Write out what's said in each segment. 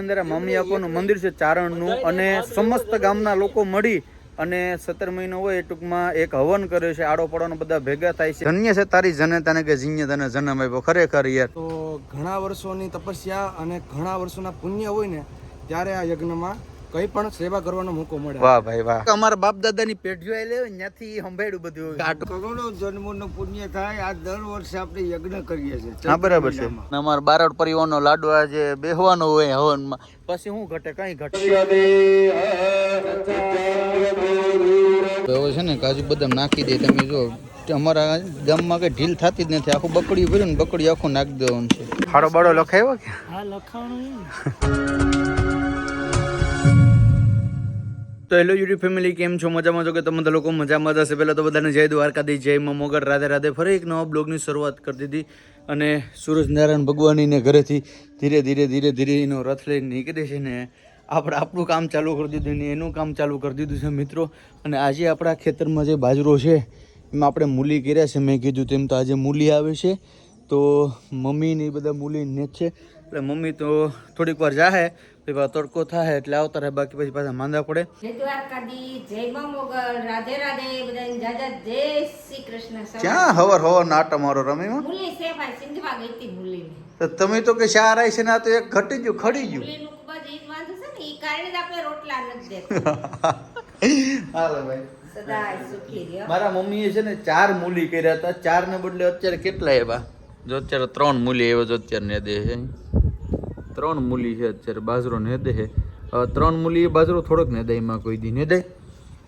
અંદર આ મમ્મી આપવાનું મંદિર છે ચારણનું. અને સમસ્ત ગામના લોકો મળી અને સત્તર મહિનો હોય એ ટૂંકમાં એક હવન કરે છે. આડો પડવાનો બધા ભેગા થાય છે. ધન્ય છે તારી જનતાને કે જીન્ય તને જન્મ આપ્યો. ખરેખર યાર. તો ઘણા વર્ષોની તપસ્યા અને ઘણા વર્ષોના પુણ્ય હોય ને ત્યારે આ યજ્ઞમાં કંઈ પણ સેવા કરવાનો મોકો મળે. વાહ ભાઈ વાહ. અમારા બાપ દાદા ની પેઢીઓ આવેલી હોય ત્યાંથી સંભાળ્યું બધું કરોડો જન્મોનું પુણ્ય થાય આ દર વર્ષે આપણે યજ્ઞ કરીએ છીએ હા બરાબર છે. અમારા બારડ પરિવારનો લાડુ આજે બેહવાનો હોય હવનમાં. પછી શું ઘટે કઈ ઘટે હવે છે ને કાજુ બદામ નાખી દે તમે જો અમારા ગામમાં કઈ ઢીલ થતી જ નથી. આખું બકડી ભર્યું ને બકડી આખું નાખી દેવાનું છે. ફાળો બાળો લખાયો કે? હા લખાણું તો હેલો યુટ્યુબ ફેમિલી કેમ છો? મજામાં છો કે તમે લોકો મજામાં જ હશે. પહેલાં તો બધાને જય દ્વારકાધી જય મમોગર મોગર રાધે રાધે. ફરી એક નવા બ્લોગની શરૂઆત કરી દીધી અને સૂરજનારાયણ ભગવાનીને ઘરેથી ધીરે ધીરે ધીરે ધીરે એનો રથ લઈને નીકળે છે ને આપણે આપણું કામ ચાલુ કરી દીધું ને એનું કામ ચાલુ કરી દીધું છે મિત્રો. અને આજે આપણા ખેતરમાં જે બાજરો છે, એમાં આપણે મૂલી કર્યા છે. મેં કીધું તેમ તો આજે મૂલી આવે છે. તો મમ્મી ને એ બધા મૂલી ને છે. એટલે મમ્મી તો થોડીક વાર જાહે પાછો તડકો થાય એટલે આવતા રહે બાકી પછી પાછા માંદા પડે. જય દ્વારકાધી જય મા મોગલ રાધે રાધે જય શ્રી કૃષ્ણ. ક્યાં હવર હવર નાટો મારો રમીમાં? તો તમે તો કે શાર આવી છે ને આ તો એક ઘટી ગયું ખડી ગયું. હાલો ભાઈ. મારા મમ્મીએ છે ને ચાર મૂલી કર્યા હતા. ચાર ને બદલે અત્યારે કેટલા એવા જો અત્યારે ત્રણ મૂલી એવા જો અત્યારે દે છે. ત્રણ મૂલી છે અત્યારે બાજરો ને દે છે. ત્રણ મૂલી બાજરો થોડોક ને દે એમાં કોઈ દી ને દે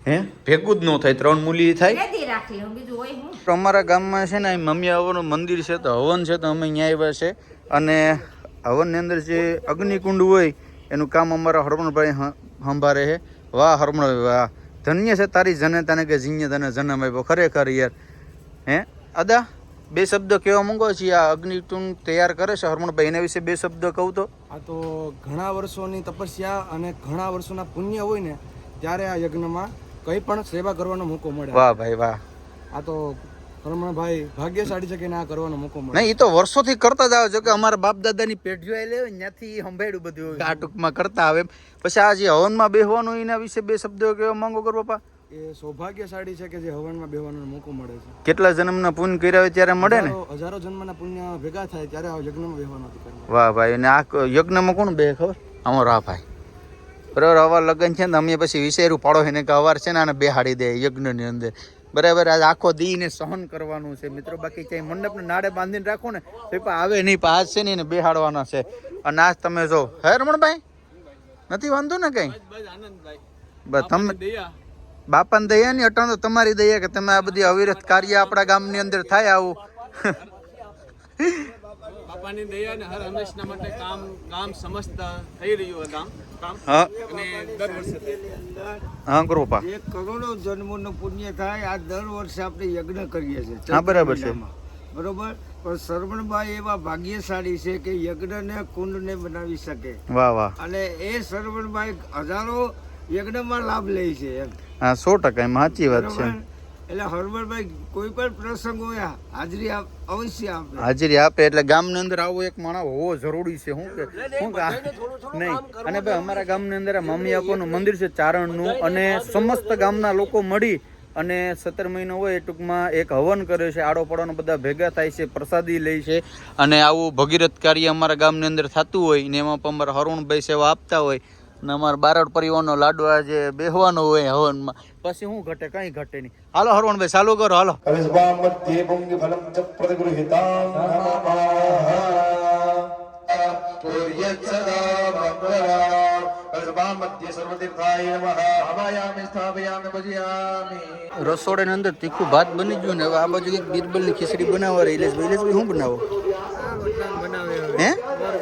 હે? ભેગું જ ન થાય ત્રણ મૂલી થાય. અમારા ગામમાં છે ને મમ્મી આવવાનું મંદિર છે તો હવન છે તો અમે અહીંયા આવ્યા છે. અને હવનની અંદર જે અગ્નિકુંડ હોય એનું કામ અમારા હરમણભાઈ સંભાળે છે. વાહ હરમણભાઈ વાહ. ધન્ય છે તારી જને તને કે જીન્ય તને જન્મ આપ્યો. ખરેખર યાર. હે? અદા? બે શબ્દ કહેવા માંગો છીએ. આ અગ્નિકુંડ તૈયાર કરે છે. હરમણભાઈ એના વિશે બે શબ્દ કહું તો. આ તો ઘણા વર્ષોની તપસ્યા અને ઘણા વર્ષોના પુણ્ય હોય ને ત્યારે આ યજ્ઞમાં કંઈ પણ સેવા કરવાનો મોકો મળે. વાહ ભાઈ વાહ. આ તો હરમણભાઈ ભાગ્યશાળી છે કે ના કરવાનો મોકો મળે. નહીં એ તો વર્ષોથી કરતા જ આવે છે. કે અમારા બાપ દાદાની પેઢીઓ આવેલી હોય ત્યાંથી સંભાળ્યું બધું આ ટૂંકમાં કરતા આવે. પછી આ જે હવનમાં બેહવાનું એના વિશે બે શબ્દો કહેવા માંગો કરો પપ્પા. એ સૌભાગ્યશાળી છે કે જે હવનમાં બેહવાનો મોકો મળે છે. કેટલા જન્મના પુણ્ય કર્યા હોય ત્યારે મળે ને? હજારો- જન્મના પુણ્ય ભેગા થાય ત્યારે આ યજ્ઞમાં બેહવાનો અધિકાર વાહ ભાઈ અને આ યજ્ઞમાં કોણ બે ખબર? અમારો આ ભાઈ. બરાબર અવાર લગ્ન છે ને અમે પછી વિશેરું પાડો એને કે અવાર છે ને આને બેહાડી દે યજ્ઞની અંદર. બરાબર આજ આખો દીને સહન કરવાનું છે. મિત્રો બાકી ક્યાંય મંડપને નાડે બાંધીને રાખો ને તો પણ આવે નહીં પણ આજ છે ને એને બેહાડવાના છે. અને આજ તમે જો હે રમણભાઈ? નથી વાંધો ને કંઈ? બસ તમે બાપાની દયા ની અટાણ તો તમારી દયા કે તમે આ બધી અવિરત કાર્ય આપણા ગામની અંદર થાય આવું. બાપાની દયા અને હર હંમેશના માટે કામ કામ સમજતા થઈ રહ્યું છે કામ કામ. હા. અને દર વર્ષે. હા કરો એક કરોડો જન્મોનું પુણ્ય થાય આ દર વર્ષે આપણે યજ્ઞ કરીએ છીએ હા, બરાબર છે. બરોબર? પણ શ્રવણબાઈ એવા ભાગ્યશાળી છે કે યજ્ઞને કુંડને બનાવી શકે. વાહ વાહ. અને એ શ્રવણબાઈ હજારો યજ્ઞમાં લાભ લે છે એમ. હા સો ટકા એમાં સાચી વાત છે. એટલે હરમણભાઈ કોઈ પણ પ્રસંગ હોય હાજરી આપ- અવશ્ય આપે હાજરી આપે એટલે ગામની અંદર આવો એક માણસ હોવો જરૂરી છે. શું કે શું કે નહીં અને ભાઈ અમારા ગામની અંદર આ મમ્મી આપવાનું મંદિર છે ચારણનું અને સમસ્ત ગામના લોકો મળી અને સત્તર મહિનો હોય એ ટૂંકમાં એક હવન કરે છે આડો પડવાનો બધા ભેગા થાય છે પ્રસાદી લે છે. અને આવું ભગીરથ કાર્ય અમારા ગામની અંદર થતું હોય ને એમાં પણ અમારા હરુણભાઈ સેવા આપતા હોય ને અમારા બારડ પરિવારનો લાડુ આજે બેહવાનો હોય હવનમાં. પછી શું ઘટે કઈ ઘટે નહીં. હાલો હરવણભાઈ ચાલુ કરો હાલો. રસોડાની અંદર તીખું ભાત બની ગયું ને હવે આ બાજુ એક બીરબલની ખીચડી બનાવવા રહી. લેશ ભાઈ લેશ ભાઈ શું બનાવો? હે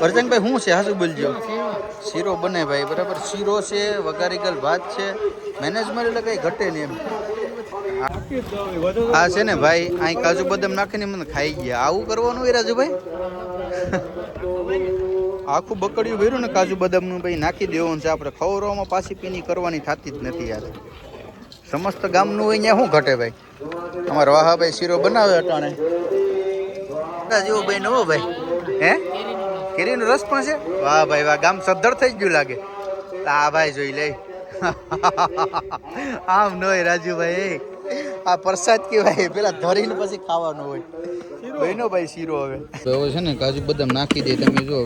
વરજંગભાઈ શું છે? હાસુ બોલજો. શીરો બને ભાઈ, બરાબર? શીરો છે વઘારી ગયેલ ભાત છે. મેનેજમેન્ટ એટલે કંઈ ઘટે નહીં એમ. હા છે ને ભાઈ, અહીં કાજુ બદામ નાખીને મને ખાઈ ગયા. આવું કરવાનું એ રાજુભાઈ? આખું બકડિયું ભર્યું ને કાજુ બદામનું ભાઈ, નાખી દેવાનું છે આપણે. ખવરોમાં પાછી પીની કરવાની થતી જ નથી યાર. સમસ્ત ગામનું હોય ત્યાં શું ઘટે ભાઈ? અમારો વાહાભાઈ શીરો બનાવે અટાણે. જેવો ભાઈ નવો ભાઈ. હે? કેરીનો રસ પણ છે? વાહ ભાઈ વાહ ગામ સદ્ધર થઈ ગયું લાગે. આ ભાઈ જોઈ લે. આમ ન હોય રાજુભાઈ આ પ્રસાદ કહેવાય. પેલા ધરીને પછી ખાવાનું હોય. બહેનો ભાઈ શીરો હવે. હવે છે ને કાજુ બદામ નાખી દે. તમે જો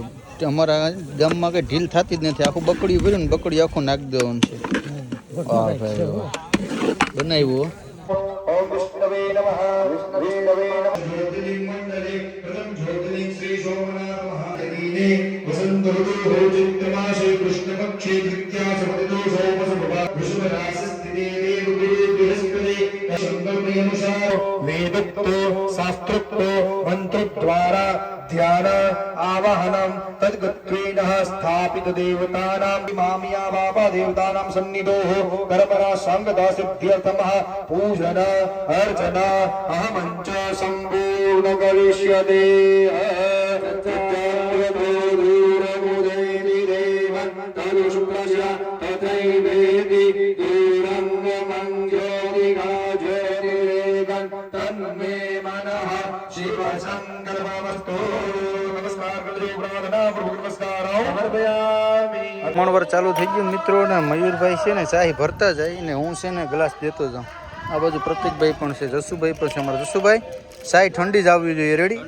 અમારા ગામમાં કઈ ઢીલ થતી જ નથી. આખું બકડી ભર્યું ને બકડી આખું નાખી દેવાનું છે. બનાવ્યું संकल्पयनुसार वेदोक्तो शास्त्रोक्तो मंत्रद्वारा ध्यान आवाहनं तद्गत्वेन स्थापित देवतानां मामिया बाबा देवतानां सन्निधोः कर्मणा साङ्गदासिद्ध्यर्थमः पूजन अर्चन अहमञ्च सम्पूर्ण करिष्यते વાર ચાલુ થઈ ગયું. મિત્રો ને મયુરભાઈ છે ને ચાહી ભરતા જાય ને હું છે ને ગ્લાસ દેતો જાઉં. આ બાજુ પ્રતિકભાઈ પણ છે જસુભાઈ પણ છે અમારા. જસુભાઈ ચાય ઠંડી જ આવવી જોઈએ. રેડી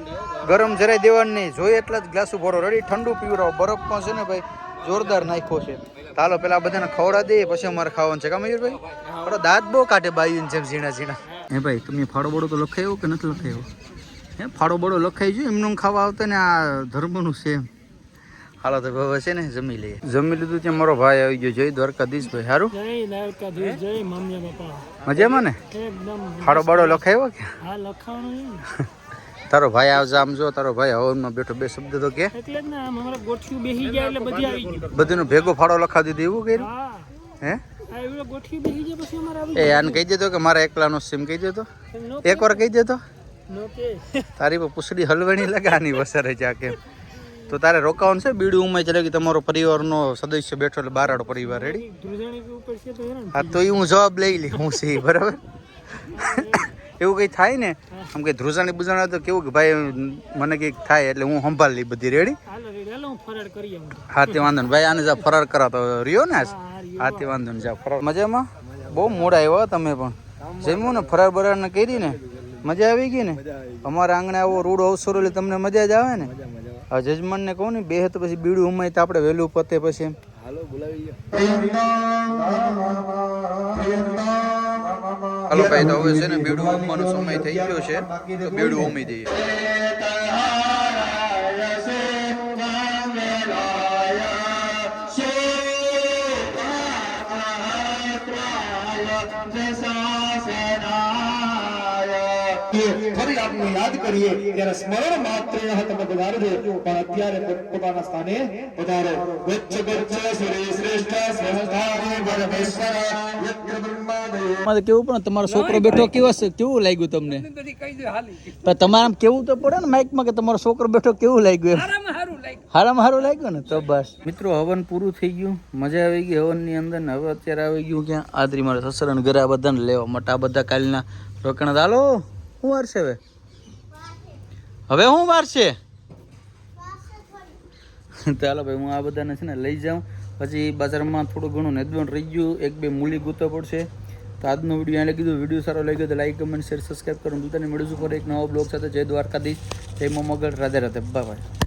ગરમ જરાય દેવાની નહીં. જોઈએ એટલા જ ગ્લાસો ભરો રેડી ઠંડુ પીવડાવો. બરફ પણ છે ને ભાઈ જોરદાર નાખ્યો છે. ચાલો પેલા બધાને ખવડા દે પછી અમારે ખાવાનું છે. કા મયુરભાઈ? આપણો દાંત બહુ કાઢે બાયું જેમ ઝીણા ઝીણા. હે ભાઈ તમે ફાળો બડો તો લખાયો કે નથી લખાયો? હે ફાળો બળો લખાઈ ગયો એમનું ખાવા આવતા ને આ ધર્મનું છે હાલો તો હવે છે ને જમી લઈએ. જમી લીધું ત્યાં મારો ભાઈ આવી ગયો જય દ્વારકાધીશ ભાઈ. સારું મજામાં ને? ફાળો બાળો લખાયો કે. તારો ભાઈ આવજો આમ જો તારો ભાઈ હવનમાં બેઠો બે શબ્દ તો કે. બધીનો ભેગો ફાળો લખાવી દીધો એવું કર્યું? હા. એ આને કહી દેતો કે મારા એકલાનો સીમ કહી દેતો? એક વાર કહી દેતો? તારી પૂછડી હલવાની લગાની વસરે જા કેમ. તો તારે રોકાવાનું છે? બીડું ઉમે ચાલે કે તમારો પરિવારનો સદસ્ય બેઠો એટલે બારાડો પરિવાર રેડી હા તો એ હું જવાબ લઈ લઈ હું છે બરાબર? એવું કંઈ થાય ને? આમ કે ધ્રુજાણી બુજાણા તો કેવું કે ભાઈ મને કંઈક થાય એટલે હું સંભાળ લઈ બધી રેડી હું તે વાંધો ને ભાઈ આને જા ફરાર કરાતો રહ્યો ને? હા તે વાંધો ને જા ફરાર. મજામાં? બહુ મોડા આવ્યા તમે પણ. જમ્યું ને ફરાર બરાર ને કરી ને? મજા આવી ગઈ ને? અમારા આંગણે આવો રૂડો અવસરો એટલે તમને મજા જ આવે ને? આ જજમાન ને કહું ને બે તો પછી બીડું ઉમાય તો આપણે વહેલું પતે પછી એમ. હાલો ભાઈ તો હવે છે ને બીડું ઉમવાનો સમય થઈ ગયો છે. તો બીડું ઉમી દઈએ આપને યાદ કરીએ ત્યારે સ્મરણ માત્ર તમે પણ અત્યારે પોતાના સ્થાને પધારો. વચ્ચ વચ્ચ સુરે શ્રેષ્ઠ શ્રેષ્ઠાને પરમેશ્વર યજ્ઞ બ્રહ્માદયો. મારે કેવું પણ તમારો છોકરો બેઠો કેવો છે? કેવું લાગ્યું તમને? પણ તમારે આમ કેવું તો પડે ને માઇકમાં કે તમારો છોકરો બેઠો કેવું લાગ્યું એમ? હારામાં હારું લાગ્યું. ને? તો બસ. મિત્રો હવન પૂરું થઈ ગયું. મજા આવી ગઈ હવનની અંદર ને હવે અત્યારે આવી ગયું ક્યાં? આદરી મારા સસરાને ઘરે આ બધાને લેવા માટે. આ બધા કાલના રોકણા હાલો શું વાર હવે? હવે શું વાર છે? ચાલો ભાઈ, હું આ બધાને છે ને લઈ જાઉં. પછી બજારમાં થોડું ઘણું નેદવણ રહી ગયું. એક બે મૂલી ગૂંથવા પડશે. તો આજનો વીડિયો એને કીધું વીડિયો સારો લાગ્યો તો લાઈક કમેન્ટ શેર સબસ્ક્રાઈબ કરો. બધાને મળીશું પર એક નવો બ્લોગ સાથે. જય દ્વારકાધીશ. જય મોમગઢ રાધે રાધે. બાય